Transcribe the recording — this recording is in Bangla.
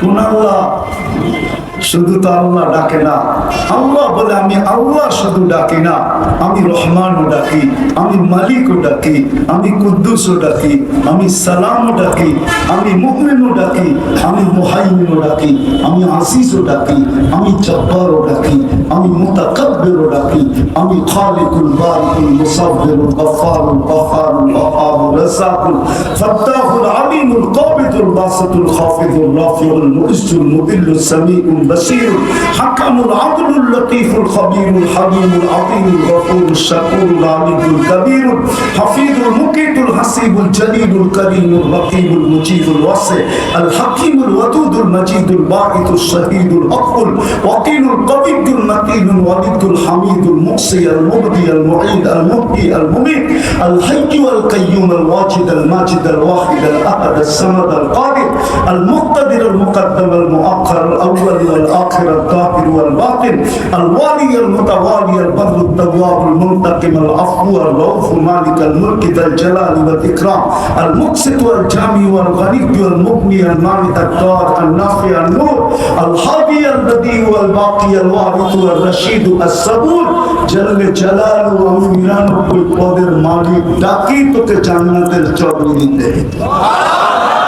কোন আল্লাহ? শুধু তো আল্লাহ ডাকে না। আল্লাহ বলে, আমি আল্লাহ শুধু ডাকি না, আমি রহমানও ডাকি, আমি মালিকও ডাকি, আমি কুদ্দুসও ডাকি, আমি সালামও ডাকি, আমি মুকমিনও ডাকি, আমি মুহাইমিনও ডাকি, আমি আসিসও ডাকি, আমি জব্বারও ডাকি, আমি মুতাকাব্বিরও ডাকি, আমি খালিকুল বারিকুল মুসাব্বিরুল গফফারুল গফফারুল ওয়াহাবুর রাসাকুল ফাত্তাহুল العين القابض الباسط الخافض الرافع المؤس المذل السميع البصير. حكم العدل লতিফুল খবিরুল হাবিবুল আতিমুল গফুরুল শাকুরুল আলিমুল কবিরুল হাফিজুল মুকিতুল হাসিবুল জলিলুল করিমুল লতিফুল মুজিবুল ওয়াসি আল হাকিমুল ওয়াদুদুল মজিদুল বাকিতুল শহীদুল আকুল ওয়াকিলুল কবিদুল মাতিনুল ওয়ালিদুল হামিদুল মুসি আল মুবদি আল মুঈদ আল মুবি আল মুমিত আল হাইয়ু আল কাইয়ুম আল ওয়াজিদ আল মাজিদ আল ওয়াহিদ আল আহাদ আল সামাদ আল কাদির আল মুক্তাদির আল মুকদ্দাম আল والآخر الظاهر والباطن الوالي المتوالي البر التواب المنتقم العفو الرؤوف مالك الملك ذا الجلال والإكرام المقسط والجامع والغني والمغني المانع الدار النافع النور الهادي البديع والباقي الوارث والرشيد الصبور جل جلاله ومن নিরানব্বই পদের মালিক ডাকি তোকে জান্নাতের চরণ দিতে